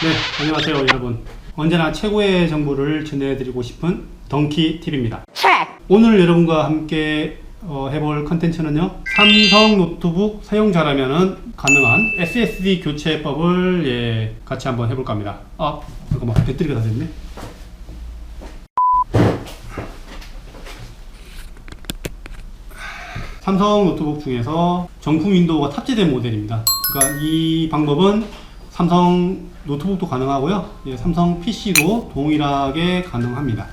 네, 안녕하세요 여러분. 언제나 최고의 정보를 전해드리고 싶은 덩키 TV입니다. 오늘 여러분과 함께 어, 해볼 컨텐츠는요. 삼성 노트북 사용자라면 가능한 SSD 교체법을 예, 같이 한번 해볼까 합니다. 아, 잠깐만 배터리가 다 됐네. 삼성 노트북 중에서 정품 윈도우가 탑재된 모델입니다. 그러니까 이 방법은 삼성 노트북도 가능하고요. 예, 삼성 PC도 동일하게 가능합니다.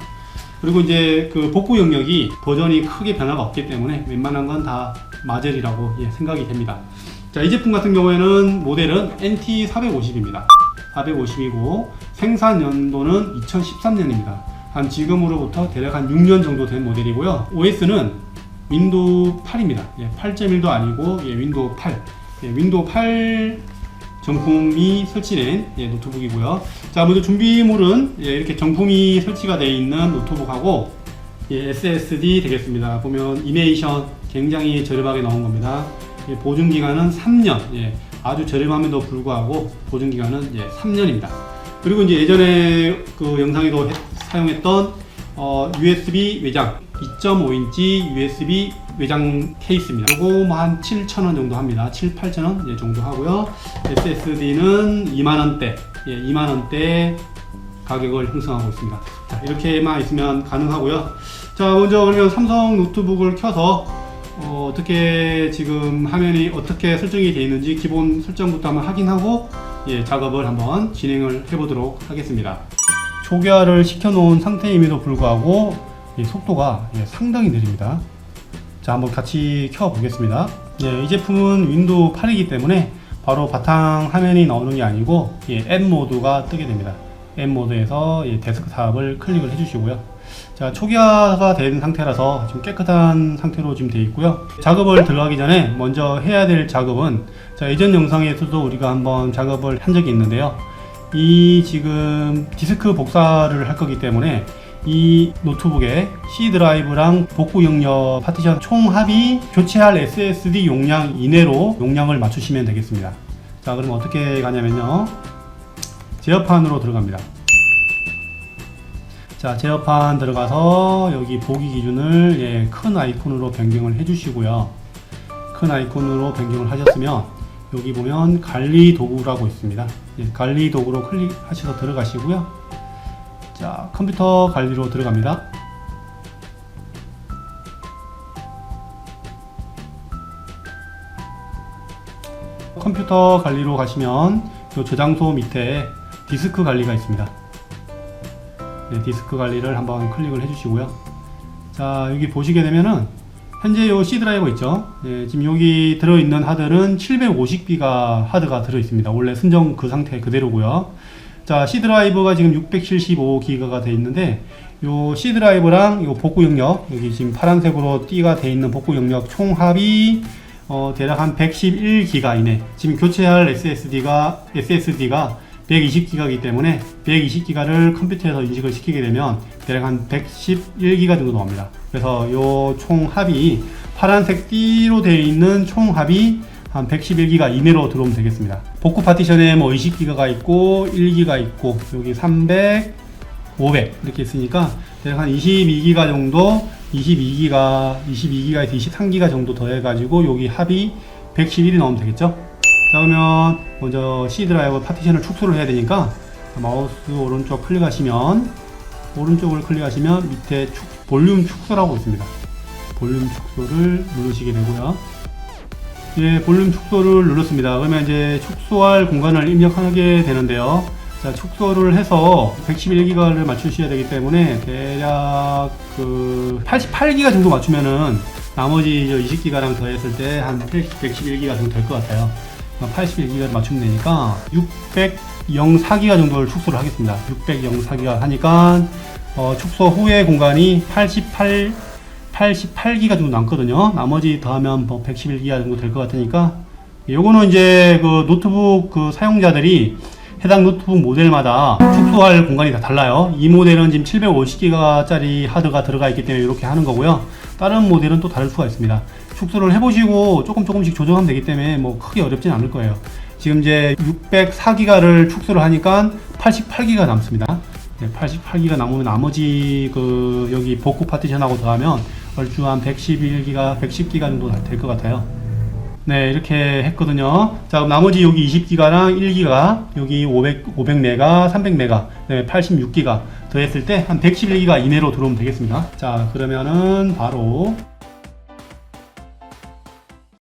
그리고 이제 그 복구 영역이 버전이 크게 변화가 없기 때문에 웬만한 건 다 마젤이라고 예, 생각이 됩니다. 자, 이 제품 같은 경우에는 모델은 NT450입니다. 450이고 생산 연도는 2013년입니다. 한 지금으로부터 대략 한 6년 정도 된 모델이고요. OS는 윈도우 8입니다. 예, 8.1도 아니고 예, 윈도우 8. 예, 윈도우 8 정품이 설치된 예, 노트북이고요. 자, 먼저 준비물은 예, 이렇게 정품이 설치가 되어 있는 노트북하고 예, SSD 되겠습니다. 보면 이메이션 굉장히 저렴하게 나온 겁니다. 예, 보증 기간은 3년. 예, 아주 저렴함에도 불구하고 보증 기간은 예, 3년입니다. 그리고 이제 예전에 그 영상에도 해- 사용했던 어, USB 외장 2.5인치 USB 외장 케이스입니다. 요거 뭐 한 7,000원 정도 합니다. 7, 8,000원 예, 정도 하고요. SSD는 2만 원대, 예, 2만 원대 가격을 형성하고 있습니다. 자, 이렇게만 있으면 가능하고요. 자, 먼저 그러면 삼성 노트북을 켜서 어, 떻게 지금 화면이 어떻게 설정이 되어 있는지 기본 설정부터 한번 확인하고 예, 작업을 한번 진행을 해보도록 하겠습니다. 초기화를 시켜놓은 상태임에도 불구하고 이 속도가 예, 상당히 느립니다. 자, 한번 같이 켜 보겠습니다. 예, 이 제품은 윈도우 8이기 때문에 바로 바탕 화면이 나오는 게 아니고 예, 앱 모드가 뜨게 됩니다. 앱 모드에서 예, 데스크탑을 클릭을 해주시고요. 자, 초기화가 된 상태라서 좀 깨끗한 상태로 지금 되어 있고요. 작업을 들어가기 전에 먼저 해야 될 작업은 자, 예전 영상에서도 우리가 한번 작업을 한 적이 있는데요. 이 지금 디스크 복사를 할 거기 때문에 이 노트북에 C 드라이브랑 복구 영역 파티션 총 합이 교체할 SSD 용량 이내로 용량을 맞추시면 되겠습니다. 자, 그럼 어떻게 가냐면요. 제어판으로 들어갑니다. 자, 제어판 들어가서 여기 보기 기준을 예, 큰 아이콘으로 변경을 해주시고요. 큰 아이콘으로 변경을 하셨으면 여기 보면 관리 도구라고 있습니다. 예, 관리 도구로 클릭하셔서 들어가시고요. 자, 컴퓨터 관리로 들어갑니다. 컴퓨터 관리로 가시면 이 저장소 밑에 디스크 관리가 있습니다. 네, 디스크 관리를 한번 클릭을 해주시고요. 자, 여기 보시게 되면은 현재 요 C 드라이버 있죠. 네, 지금 여기 들어있는 하드는 750기가 하드가 들어있습니다. 원래 순정 그 상태 그대로고요. 자, C 드라이버가 지금 675기가가 돼 있는데 요 C 드라이버랑 요 복구 영역 여기 지금 파란색으로 띠가 돼 있는 복구 영역 총 합이 어, 대략 한 111기가 이내. 지금 교체할 SSD가 SSD가 120기가이기 때문에 120기가를 컴퓨터에서 인식을 시키게 되면 대략 한 111기가 정도 나옵니다. 그래서 요 총 합이 파란색 띠로 되어 있는 총 합이 한 111기가 이내로 들어오면 되겠습니다. 복구 파티션에 뭐 20기가가 있고 1기가 있고 여기 300, 500 이렇게 있으니까 대략 한 22기가 정도 22기가 22기가에서 23기가 정도 더해가지고 여기 합이 111이 나오면 되겠죠? 자 그러면 먼저 C 드라이버 파티션을 축소를 해야 되니까 마우스 오른쪽 클릭하시면 오른쪽을 클릭하시면 밑에 축, 볼륨 축소라고 있습니다. 볼륨 축소를 누르시게 되고요 예, 볼륨 축소를 눌렀습니다. 그러면 이제 축소할 공간을 입력하게 되는데요. 자, 축소를 해서 111기가를 맞추셔야 되기 때문에 대략 그 88기가 정도 맞추면은 나머지 20기가랑 더했을 때 한 111기가 정도 될 것 같아요. 81기가를 맞추면 되니까 604기가 정도를 축소를 하겠습니다. 604기가 하니까 어, 축소 후의 공간이 88 88기가 정도 남거든요. 나머지 더하면 뭐 111기가 정도 될 것 같으니까 요거는 이제 그 노트북 그 사용자들이 해당 노트북 모델마다 축소할 공간이 다 달라요. 이 모델은 지금 750기가짜리 하드가 들어가 있기 때문에 이렇게 하는 거고요. 다른 모델은 또 다를 수가 있습니다. 축소를 해보시고 조금 조금씩 조정하면 되기 때문에 뭐 크게 어렵진 않을 거예요. 지금 이제 604기가를 축소를 하니까 88기가 남습니다. 네, 88기가 남으면 나머지 그 여기 복구 파티션하고 더하면 얼추 한 111기가, 110기가 정도 될 것 같아요. 네, 이렇게 했거든요. 자, 그럼 나머지 여기 20기가랑 1기가, 여기 500, 500메가, 300메가, 네, 86기가 더했을 때 한 111기가 이내로 들어오면 되겠습니다. 자, 그러면은 바로